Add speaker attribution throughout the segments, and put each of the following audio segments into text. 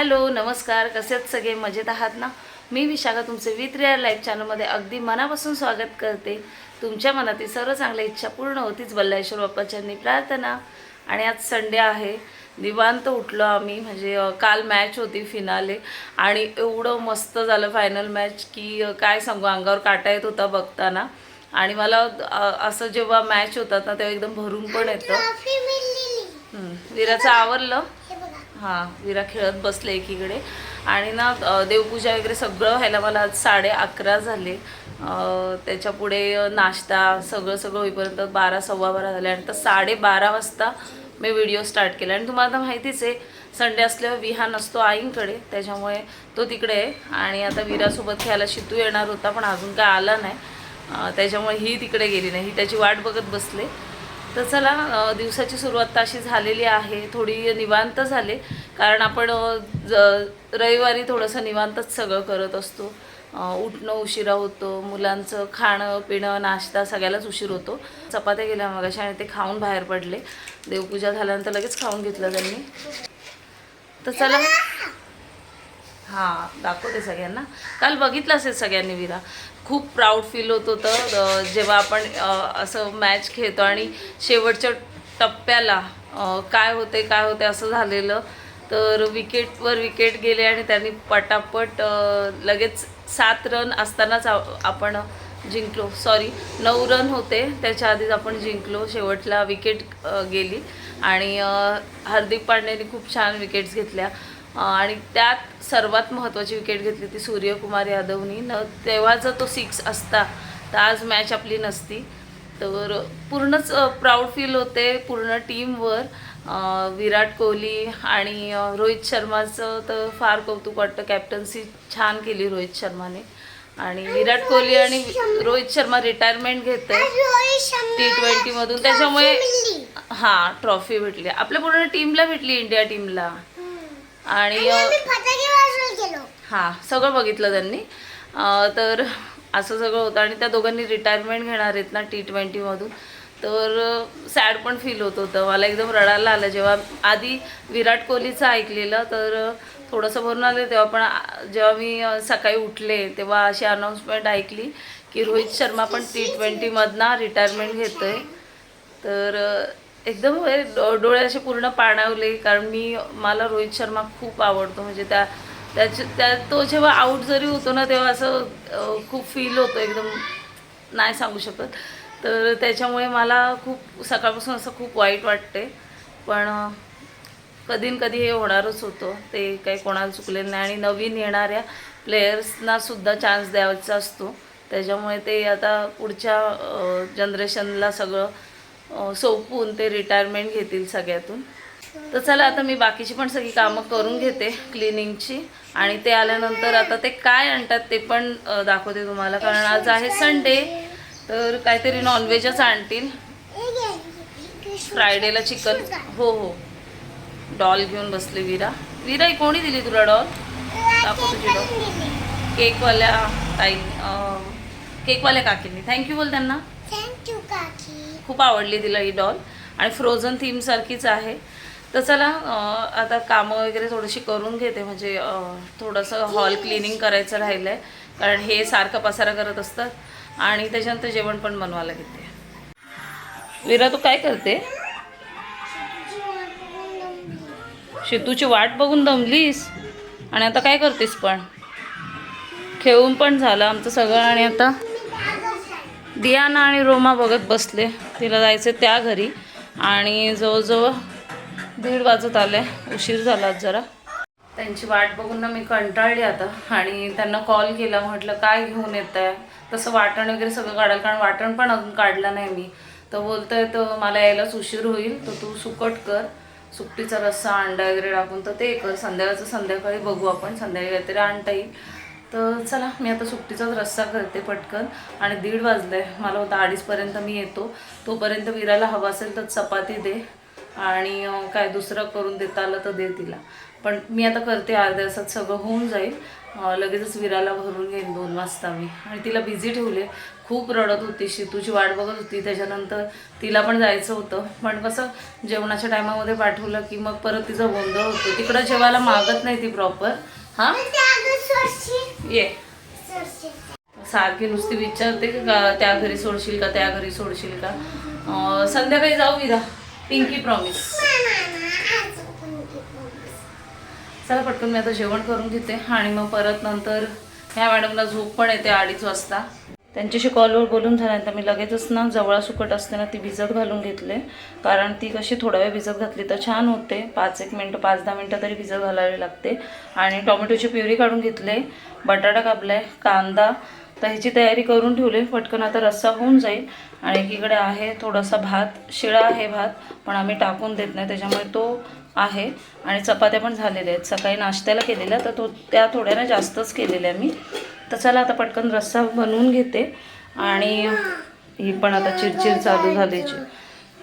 Speaker 1: Hello नमस्कार. कसे आहेत सगळे? मजेत आहात ना? मी विशाखा तुमचे विथ रिअर लाईफ चॅनलमध्ये अगदी मनापासून स्वागत करते. तुमच्या मनातील सर्व चांगल्या इच्छा पूर्ण होतीच बल्लाश्वर बाप्पाच्यांनी प्रार्थना. आणि आज संडे आहे. निवांत उठलो आम्ही. म्हणजे काल मॅच होती फिनाले आणि एवढं मस्त झालं फायनल मॅच की काय सांगू? अंगावर काटा येत होता बघताना. आणि मला असं जेव्हा मॅच होतात ना तेव्हा एकदम भरून पण येतं. विराचं आवरलं. हां विरा खेळत बसले एकीकडे. आणि ना देवपूजा वगैरे सगळं व्हायला मला आज साडे अकरा झाले. त्याच्यापुढे त्याच्या पुढे नाश्ता सगळं सगळं होईपर्यंत बारा सव्वा बारा झाले. आणि तर साडेबारा वाजता मी व्हिडिओ स्टार्ट केला. आणि तुम्हाला तर माहितीच आहे संडे असल्यावर विहान असतो आईंकडे. त्याच्यामुळे तो तिकडे आहे. आणि आता विरासोबत खेळायला शितू येणार होता पण अजून काय आला नाही. त्याच्यामुळे ही तिकडे गेली नाही. ही त्याची वाट बघत बसले. तर चला दिवसाची सुरुवात अशी झालेली आहे. थोडी निवांत झाले कारण आपण ज रविवारी थोडंसं निवांतच सगळं करत असतो. उठणं उशिरा होतो मुलांचं खाणं पिणं नाश्ता सगळ्यालाच उशीर होतो. चपात्या गेल्या मग आणि ते खाऊन बाहेर पडले. देवपूजा झाल्यानंतर लगेच खाऊन घेतलं त्यांनी. तर चला. हां दाखवते सगळ्यांना. काल बघितलं असेल सगळ्यांनी विरा. खूप प्राऊड फील होत होतं. जेव्हा आपण असं मॅच खेळतो आणि शेवटच्या टप्प्याला काय होते काय होते असं झालेलं तर विकेटवर विकेट गेले आणि त्यांनी पटापट लगेच सात रन असतानाच आपण जिंकलो. सॉरी नऊ रन होते. त्याच्या आधीच आपण जिंकलो. शेवटला विकेट गेली. आणि हार्दिक पांड्याने खूप छान विकेट्स घेतल्या. आणि त्यात सर्वात महत्त्वाची विकेट घेतली ती सूर्यकुमार यादवनी. न तेव्हा जर तो सिक्स असता तर आज मॅच आपली नसती. तर पूर्णच प्राऊड फील होते पूर्ण टीमवर विराट कोहली आणि रोहित शर्माचं तर फार कौतुक वाटतं. कॅप्टन्सी छान केली रोहित शर्माने. आणि विराट कोहली आणि रोहित शर्मा रिटायरमेंट घेत टी ट्वेंटीमधून त्याच्यामुळे हां ट्रॉफी भेटली. आपल्या पूर्ण टीमला भेटली इंडिया टीमला आणि हां सगळं बघितलं त्यांनी. तर असं सगळं होतं आणि त्या दोघांनी रिटायरमेंट घेणार आहेत ना टी ट्वेंटीमधून तर सॅड पण फील होत होतं. मला एकदम रडायला आलं. जेव्हा आधी विराट कोहलीचं ऐकलेलं तर थोडंसं भरून आलं तेव्हा पण जेव्हा मी सकाळी उठले तेव्हा अशी अनाऊन्समेंट ऐकली की रोहित शर्मा पण टी ट्वेंटीमधनं रिटायरमेंट घेतो आहे तर एकदम हे डोळे असे पूर्ण पाणावले कारण मी मला रोहित शर्मा खूप आवडतो. म्हणजे त्या त्याच्या त्या तो जेव्हा आऊट जरी होतो ना तेव्हा असं खूप फील होतं एकदम. नाही सांगू शकत. तर त्याच्यामुळे मला खूप सकाळपासून असं खूप वाईट वाटते. पण कधी न कधी हे होणारच होतं. ते काही कोणाला चुकलेलं नाही. आणि नवीन येणाऱ्या प्लेयर्सना सुद्धा चान्स द्यायचा असतो. त्याच्यामुळे ते आता पुढच्या जनरेशनला सगळं सोपून सोपवून ते रिटायरमेंट घेतील सगळ्यातून. तर चला आता मी बाकीची पण सगळी कामं करून घेते क्लिनिंगची आणि ते आल्यानंतर आता ते काय आणतात ते पण दाखवते तुम्हाला. कारण आज आहे संडे तर काहीतरी नॉनव्हेजच आणतील. फ्रायडेला चिकन हो हो. डॉल घेऊन बसले विरा. विरा कोणी दिली तुला डॉल दाखव तुझी डॉल केकवाल्या ताई केकवाल्या काकींनी. थँक्यू बोल त्यांना.
Speaker 2: थँक्यू काकी.
Speaker 1: खूप आवडली तिला ही डॉल आणि फ्रोझन थीमसारखीच आहे. तर चला आता कामं वगैरे थोडीशी करून घेते. म्हणजे थोडंसं हॉल क्लिनिंग करायचं राहिलं आहे कारण हे सारखं पसारा करत असतात. आणि त्याच्यानंतर जेवण पण बनवायला घेते. विरा तू काय करते? शेतूची वाट बघून दमलीस? आणि आता काय करतेस पण? खेळून पण झालं आमचं सगळं. आणि आता? दियाना आणि रोमा बघत बसले. तिला जायचं त्या घरी. आणि जवळजवळ दीड वाजत आले उशीर झाला जरा. त्यांची वाट बघून ना मी कंटाळली आता. आणि त्यांना कॉल केला. म्हटलं काय घेऊन येत आहे तसं वाटण वगैरे सगळं काढायला. कारण वाटण पण अजून काढलं नाही मी. तर बोलतोय तर मला यायलाच उशीर होईल. तर तू सुकट कर. सुकटीचा रस्सा अंडा वगैरे टाकून तर ते कर. संध्याकाळचं संध्याकाळी बघू आपण. संध्याकाळी काहीतरी आणता येईल. तर चला मी आता सुट्टीचाच रस्सा करते पटकन. आणि दीड वाजले. मला होतं अडीचपर्यंत मी येतो. तोपर्यंत विराला हवा असेल तर चपाती दे. आणि काय दुसरं करून देता आलं तर दे तिला. पण मी आता करते अर्ध्या तासात सगळं होऊन जाईल. लगेचच विराला भरून घेईन दोन वाजता मी. आणि तिला बिझी ठेवले. खूप रडत होती. शितूची वाट बघत होती. त्याच्यानंतर तिला पण जायचं होतं. पण कसं जेवणाच्या टायमामध्ये पाठवलं की मग परत तिचा गोंधळ होतो. तिकडं जेवायला मागत नाही ती प्रॉपर हां? ये. सारखी नुसती विचारते का त्या घरी सोडशील का त्या घरी सोडशील का? संध्याकाळी जाऊ विरा पिंकी प्रॉमिस चला पटकन मी आता जेवण करून घेते आणि मग परत नंतर ह्या मॅडमला झोप पण येते अडीच वाजता. त्यांच्याशी कॉलवर बोलून झाल्यानंतर मी लगेचच ना जवळा सुकट असते ना ती भिजत घालून घेतले. कारण ती कशी थोडा वेळ भिजत घातली तर छान होते. पाच एक मिनटं पाच दहा मिनटं तरी भिजत घालावी लागते. आणि टोमॅटोची प्युरी काढून घेतले. बटाटा कापलाय कांदा. तर ह्याची तयारी करून ठेवली. पटकन आता रस्सा होऊन जाईल. आणि एकीकडे आहे थोडासा भात. शिळा आहे भात पण आम्ही टाकून देत नाही. त्याच्यामुळे तो आहे. आणि चपात्या पण झालेल्या आहेत. सकाळी नाश्त्याला केलेल्या. तर तो त्या थोड्या ना जास्तच केलेल्या मी. तर चला आता पटकन रस्सा बनवून घेते. आणि ही पण आता चिरचिर चालू झालीची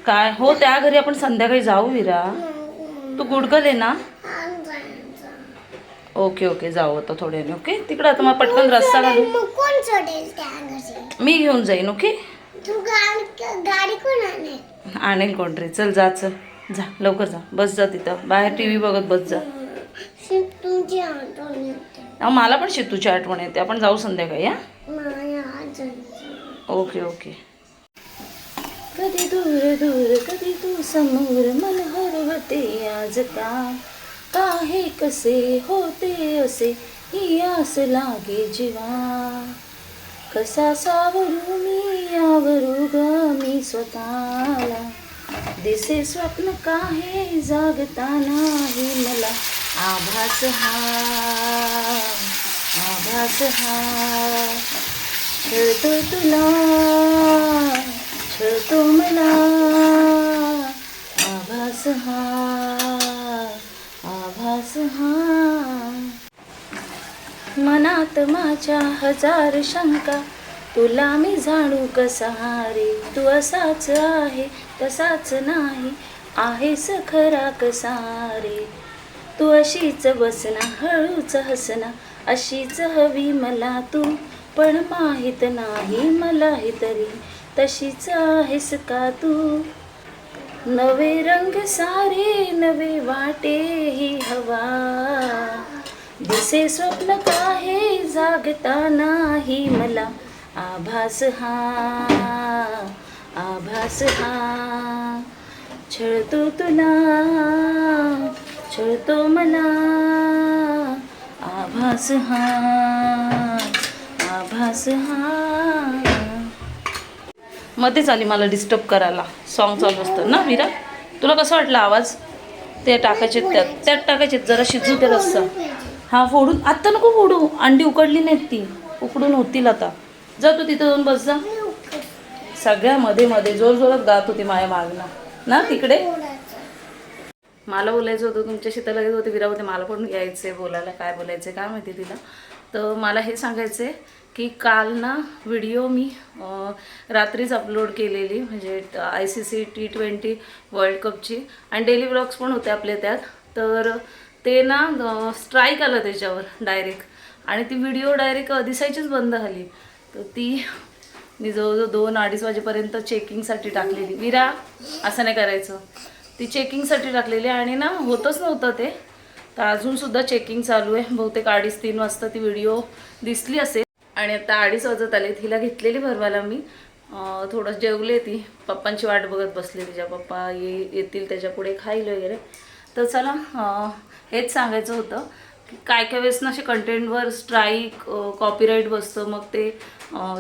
Speaker 1: काय? हो त्या घरी आपण संध्याकाळी जाऊ विरा. तू गुडगल आहे ना. ओके ओके जाऊ आता थोड्याने ओके? तिकडं आता मग पटकन रस्सा घालू मी घेऊन जाईन ओके?
Speaker 2: आणेल?
Speaker 1: कोणतरी चल जा चल. जा लवकर जा. बस जा तिथं. बाहेर टी व्ही बघत बस जा.
Speaker 2: तुमची
Speaker 1: मला पण शेतूची आठवण येते. आपण जाऊ संध्याकाळी
Speaker 2: आजोबाची.
Speaker 1: Okay okay. कधी दूर दूर कधी तू समोर मन हरवते आज का? काहे कसे होते असे ही आस लागे जीवा. कसा सावरू मी यावरू ग मी स्वतःला. दिसे स्वप्न काहे जागता नाही मला? आभास हा आभास हा. खेळतो तुला खेळतो मला. आभास हा आभास हा. मनात माझ्या हजार शंका तुला मी जाणू कसा रे? तू असाच आहे तसाच नाही आहेस खरा कसा रे? तू अशीच बसना हळूच हसना. अशीच हवी मला तू पण माहीत नाही मलाही तरी. तशीच आहेस का तू? नवे रंग सारे नवे वाटे ही हवा. दिसे स्वप्न काहे जागता नाही मला. आभास हा आभास हा. छळतो तुला. छळतो मला आभास हा आभास हा. मध्येच आली मला डिस्टर्ब करायला. सॉन्ग चालू असतं ना विरा? तुला कसं वाटलं आवाज? ते टाकायचे त्यात त्यात टाकायचे जरा शिजू ते रस्सा हा फोडून आत्ता नको फोडू. अंडी उकडली नाहीत ती. उकडून होतील आता. जा तू तिथं जाऊन बस जा. सगळ्या मध्ये मध्ये जोर जोरात गात होती माया मागणं. ना तिकडे? मला बोलायचं होतं तुमच्याशी तर लगेच होते विरा होते मला पण यायचं आहे बोलायला काय बोलायचं आहे काय माहिती तिला. तर मला हे सांगायचं आहे की काल ना व्हिडिओ मी रात्रीच अपलोड केलेली म्हणजे I C C T twenty world कपची आणि डेली ब्लॉग्स पण होते आपले त्यात. तर ते ना स्ट्राईक आलं त्याच्यावर डायरेक्ट आणि ती व्हिडिओ डायरेक्ट दिसायचीच बंद झाली. तर ती मी जवळजवळ दोन अडीच वाजेपर्यंत चेकिंगसाठी टाकलेली. विरा असं नाही करायचं. ती चेकिंगसाठी टाकलेली आणि ना होतच नव्हतं ते. तर अजूनसुद्धा चेकिंग चालू आहे. बहुतेक अडीच तीन वाजता ती व्हिडिओ दिसली असेल. आणि आता अडीच वाजत आले तिला घेतलेली भरवायला मी. थोडं जेवले ती. पप्पांची वाट बघत बसली तिच्या. पप्पा ये येतील त्याच्या पुढे खाईल वगैरे. तर चला हेच सांगायचं होतं की काय काय वेळेस ना असे कंटेंटवर स्ट्राईक कॉपीराईट बसतं. मग ते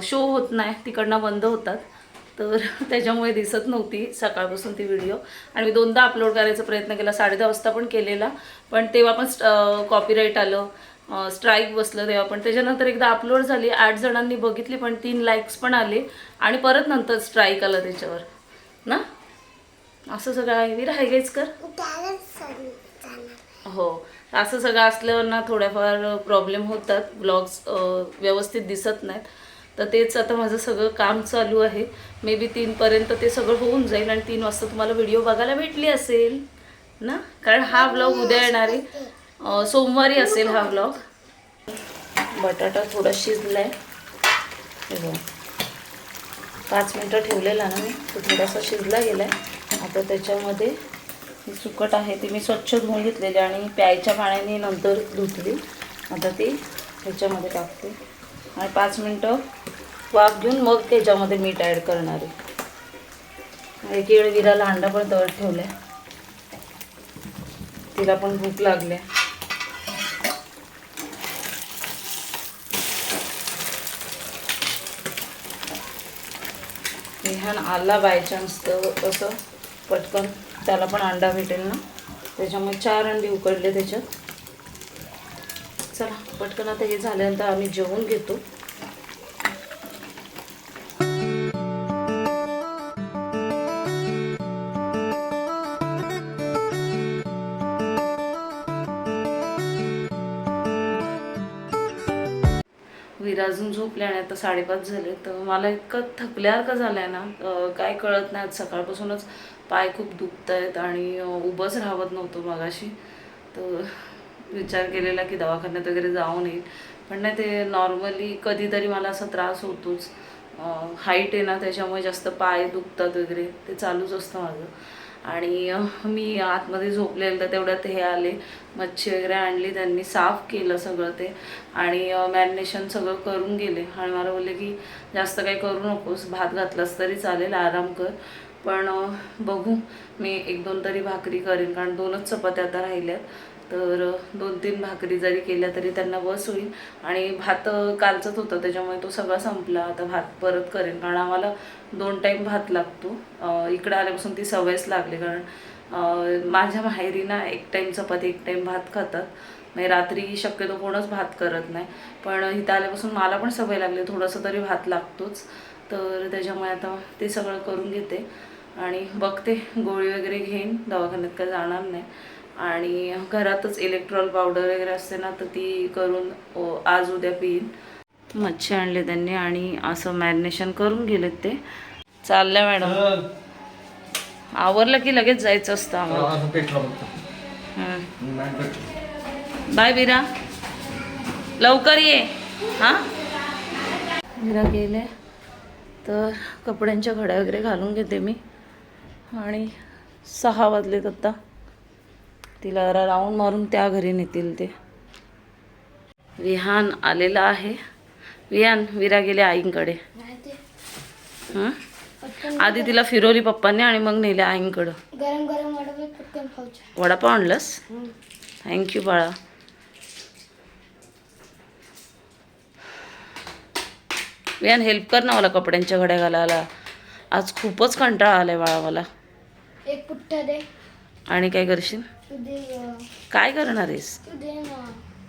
Speaker 1: शो होत नाही. तिकडनं बंद होतात. तर त्याच्यामुळे दिसत नव्हती सकाळपासून ती व्हिडिओ आणि मी दोनदा अपलोड करायचा प्रयत्न केला. साडे दहा वाजता पण केलेला. पण तेव्हा पण कॉपीराईट आलं. स्ट्राईक बसलं तेव्हा पण. त्याच्यानंतर एकदा अपलोड झाली. आठ जणांनी बघितली पण तीन लाईक्स पण आले. आणि परत नंतर स्ट्राईक आलं त्याच्यावर. ना? असं सगळं आहे. विरा हायगाईच कर. हो. असं सगळं असल्यावर ना थोड्याफार प्रॉब्लेम होतात. ब्लॉग्स व्यवस्थित दिसत नाहीत. तर तेच आता माझं सगळं काम चालू आहे. मे बी तीनपर्यंत ते सगळं होऊन जाईल आणि तीन वाजता तुम्हाला व्हिडिओ बघायला भेटली असेल ना? कारण हा ब्लॉग उद्या येणार आहे. सोमवारी असेल हा ब्लॉग बटाटा थोडा शिजलाय. आहे बघा. पाच मिनटं ठेवलेला ना मी. तो थोडासा शिजला गेला आहे आता त्याच्यामध्ये ही सुकट आहे ती मी स्वच्छ धुवून घेतलेली आणि प्यायच्या पाण्याने नंतर धुतली. आता ती ह्याच्यामध्ये टाकते. आणि पाच मिनटं वाफ घेऊन मग त्याच्यामध्ये मीठ ॲड करणार आहे. एक वेळ अंडा पण तळत ठेवला तिला पण भूक लागली. आहे. आला बाय चान्स तर असं पटकन. त्याला पण अंडा भेटेल ना. त्याच्यामुळे चार अंडी उकडले त्याच्यात. चला पटकन आता हे झाल्यानंतर आम्ही जेवून घेतो. अजून झोपले आणि आता साडेपाच झाले तर मला इतकं थकल्यासारखं झालं आहे ना काय कळत नाही. आज सकाळपासूनच पाय खूप दुखत आहेत आणि उभंच राहत नव्हतो मगाशी. तर विचार केलेला की दवाखान्यात वगैरे जाऊन येईल. पण नाही ते नॉर्मली कधीतरी मला असा त्रास होतोच. हाईट आहे ना त्याच्यामुळे जास्त पाय दुखतात वगैरे ते चालूच असतं माझं. आणि मी आतमध्ये झोपलेलं तर तेवढ्यात हे आले. मच्छी वगैरे आणली त्यांनी साफ केलं सगळं ते. आणि मॅरिनेशन सगळं करून गेले. आणि मला बोलले की जास्त काही करू नकोस भात घातलास तरी चालेल आराम कर. पण बघू मी एक दोन तरी भाकरी करेन कारण दोनच चपात्या आता राहिल्यात. तर दोन तीन भाकरी जरी केल्या तरी त्यांना बस होईल. आणि भात कालचंच होतं त्याच्यामुळे तो सगळा संपला. आता भात परत करेन. कारण आम्हाला दोन टाईम भात लागतो. इकडं आल्यापासून ती सवयच लागली. कारण माझ्या माहेरी ना एक टाईम चपाती एक टाईम भात खातात. म्हणजे रात्री शक्यतो कोणच भात करत नाही. पण इथं आल्यापासून मला पण सवय लागली. थोडंसं तरी भात लागतोच. तर त्याच्यामुळे आता ते सगळं करून घेते. आणि बघते. गोळी वगैरे घेईन. दवाखान्यात काय जाणार नाही. आणि घरातच इलेक्ट्रॉल पावडर वगैरे असते ना तर ती करून आज उद्या पिईन. मच्छी आणले त्यांनी आणि असं मॅरिनेशन करून गेलेत ते. चालल्या मॅडम. आवरलं की लगेच जायचं असतं आम्हाला. हं. बाय विरा. लवकर ये. हां? विरा गेले. तर कपड्यांच्या घड्या वगैरे घालून घेते मी. आणि सहा वाजलेत आता. तिला जरा राऊंड मारून त्या घरी नेतील ते. विहान आलेला आहे. विहान विरा गेले आईंकडे? आधी तिला फिरवली पप्पांनी आणि मग नेले आईंकडं.
Speaker 2: गरम गरम वडे पटकन खाऊच्या
Speaker 1: वडापाव आणलंस? थँक्यू बाळा. विहान हेल्प कर ना मला कपड्यांच्या घड्या घालायला. आज खूपच कंटाळा आलाय बाळा मला.
Speaker 2: एक पुट्टा दे.
Speaker 1: आणि काय करशील? काय करणार आहेस?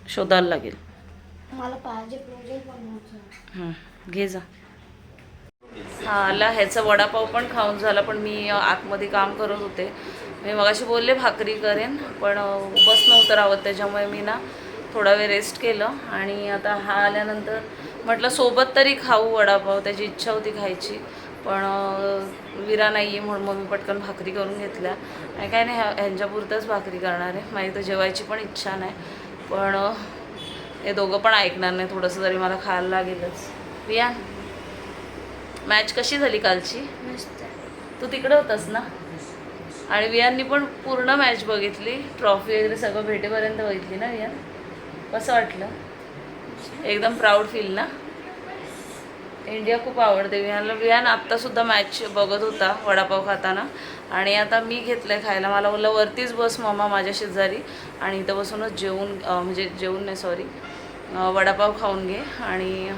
Speaker 1: शोधायला लागेल.
Speaker 2: मला पाहिजे प्रोजेक्ट
Speaker 1: हं, घे जा. हा आला ह्याचा वडापाव पण खाऊन झाला पण मी आतमध्ये काम करत होते. मी मगाशी बोलले भाकरी करेन पण उभंच नव्हतं राहत त्याच्यामुळे मी ना थोडा वेळ रेस्ट केलं. आणि आता हा आल्यानंतर म्हटलं सोबत तरी खाऊ वडापाव त्याची इच्छा होती खायची. पण विरा नाही आहे म्हणून मग मी पटकन भाकरी करून घेतल्या. आणि काय नाही ह्या ह्यांच्यापुरतंच भाकरी करणार आहे. माझी तर जेवायची पण इच्छा नाही. पण हे दोघं पण ऐकणार नाही. थोडंसं तरी मला खायला लागेलच. विया मॅच कशी झाली कालची? तू तिकडे होतास ना? आणि वियांनी पण पूर्ण मॅच बघितली. ट्रॉफी वगैरे सगळं भेटेपर्यंत बघितली ना वियान कसं वाटलं? एकदम प्राऊड फील ना? इंडिया खूप आवडते. विहानला विहान आत्तासुद्धा मॅच बघत होता वडापाव खाताना. आणि आता मी घेतलं आहे खायला. मला बोललं वरतीच बस मामा माझ्या शेजारी. आणि इथं बसूनच जेवून म्हणजे जेवून नाही सॉरी वडापाव खाऊन घे. आणि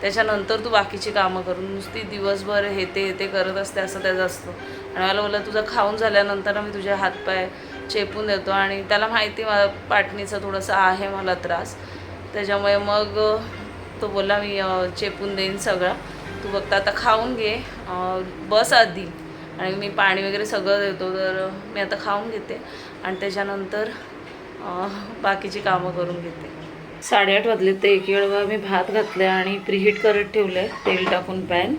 Speaker 1: त्याच्यानंतर तू बाकीची कामं करून नुसती दिवसभर हे ते हे ते करत असते असं त्याचं असतं. आणि मला बोललं तुझं खाऊन झाल्यानंतर मी तुझे हातपाय चेपून देतो. आणि त्याला माहिती मला पाटणीचं थोडंसं आहे मला त्रास. त्याच्यामुळे मग तो बोला मी चेपून देईन सगळा. तू फक्त आता खाऊन घे. बस आधी. आणि मी पाणी वगैरे सगळं देतो तर मी आता खाऊन घेते. आणि त्याच्यानंतर बाकीची कामं करून घेते. साडेआठ वाजले ते एक वेळ मी भात घातले आणि प्रीहीट करत ठेवलं आहे तेल टाकून पॅन.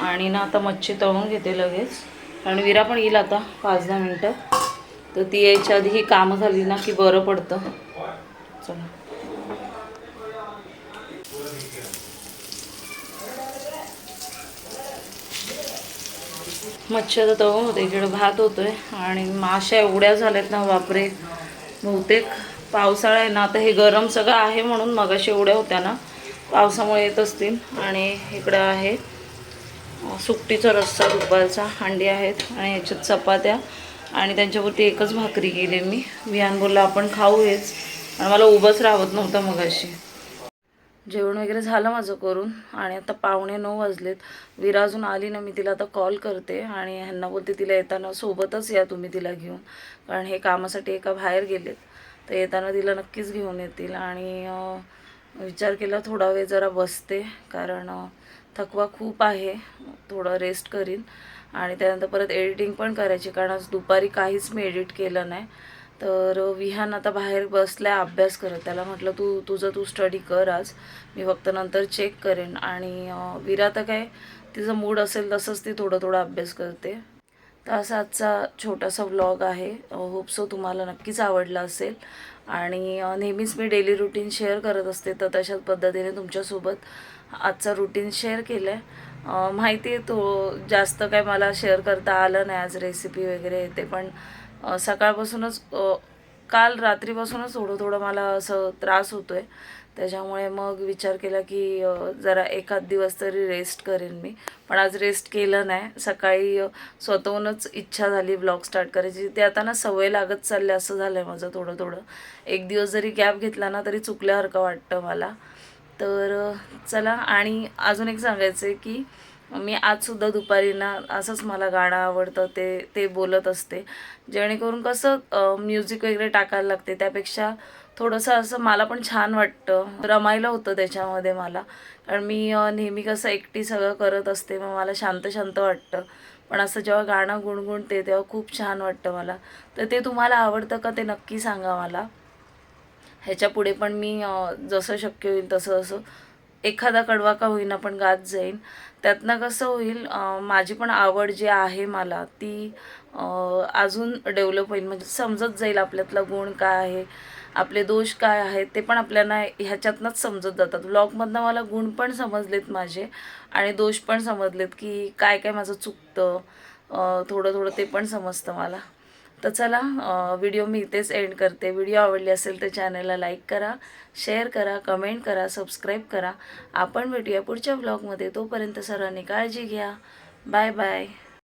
Speaker 1: आणि ना आता मच्छी तळून घेते लगेच. आणि विरा पण येईल आता पाच दहा मिनटं. तर ती यायच्या आधी ही कामं झाली ना की बरं पडतं. चला. मच्छर तवून होते इकडे भात होतोय. आणि माश्या एवढ्या झाल्यात ना बापरे. बहुतेक पावसाळा आहे ना आता हे गरम सगळं आहे म्हणून मगाशी एवढ्या होत्या ना. पावसामुळे येत असतील. आणि इकडं आहे सुकटीचा रस्सा दुपारचा हंडी आहेत आणि याच्यात चपात्या. आणि त्यांच्यावरती एकच भाकरी केली मी. विहान बोलला आपण खाऊ हेच आणि मला उभंच राहत नव्हतं मगाशी. जेवण वगैरे झालं माझं करून आणि आता पावणे नऊ वाजलेत. विरा अजून आली ना मी तिला आता कॉल करते आणि ह्यांना बोलते तिला येताना सोबतच या तुम्ही तिला घेऊन कारण हे कामासाठी एका बाहेर गेलेत. तर येताना तिला नक्कीच घेऊन येतील आणि विचार केला थोडा वेळ जरा बसते कारण थकवा खूप आहे थोडं रेस्ट करीन. आणि त्यानंतर परत एडिटिंग पण करायची कारण आज दुपारी काहीच मी एडिट केलं नाही. तर विहान आता बाहेर बसलाय अभ्यास करत. त्याला म्हटलं तू तुझं तू स्टडी कर आज. मी फक्त नंतर चेक करेन. आणि विरा तर काय तिचं मूड असेल तसंच ती थोडं थोडं अभ्यास करते. तर असा आजचा छोटासा व्लॉग आहे. होप सो तुम्हाला नक्कीच आवडला असेल. आणि नेहमीच मी डेली रुटीन शेअर करत असते तर तशाच पद्धतीने तुमच्यासोबत आजचा रुटीन शेअर केलं आहे माहिती आहे तो जास्त काय मला शेअर करता आलं नाही आज रेसिपी वगैरे ते पण सकाळपासूनच काल रात्रीपासूनच थोडं थोडं मला असं त्रास होतो आहे त्याच्यामुळे मग विचार केला की जरा एखाद दिवस तरी रेस्ट करेन मी. पण आज रेस्ट केलं नाही. सकाळी स्वतःहूनच इच्छा झाली ब्लॉग स्टार्ट करायची. ते आता ना सवय लागत चालले असं झालं आहे माझं थोडं थोडं. एक दिवस जरी गॅप घेतला ना तरी चुकल्यासारखं वाटतं मला. तर चला आणि अजून एक सांगायचं आहे की मी आजसुद्धा दुपारी ना असंच मला गाणं आवडतं ते ते बोलत असते. जेणेकरून कसं म्युझिक वगैरे टाकायला लागते. त्यापेक्षा थोडंसं असं मला पण छान वाटतं. रमायला होतं त्याच्यामध्ये मला. कारण मी नेहमी कसं एकटी सगळं करत असते मग मला शांत शांत वाटतं. पण असं जेव्हा गाणं गुणगुणते तेव्हा खूप छान वाटतं मला. तर ते तुम्हाला आवडतं का ते नक्की सांगा मला. ह्याच्या पुढे पण मी जसं शक्य होईल तसं असं एखादा कडवा का होईना पण गात जाईन. त्यातनं कसं होईल माझी पण आवड जी आहे मला ती अजून डेव्हलप होईल. म्हणजे समजत जाईल आपल्यातला गुण काय आहे आपले दोष काय आहेत ते पण आपल्याला ह्याच्यातनंच समजत जातात. व्लॉगमधनं मला गुण पण समजलेत माझे आणि दोष पण समजलेत की काय काय माझं चुकतं थोडं थोडं ते पण समजतं मला. तर चला व्हिडिओ मी इथेच एंड करते. व्हिडिओ आवडली असेल तर चॅनलला लाईक करा शेअर करा कमेंट करा सबस्क्राईब करा. आपण भेटूया पुढच्या ब्लॉगमध्ये तोपर्यंत सर्वांनी काळजी घ्या. Bye bye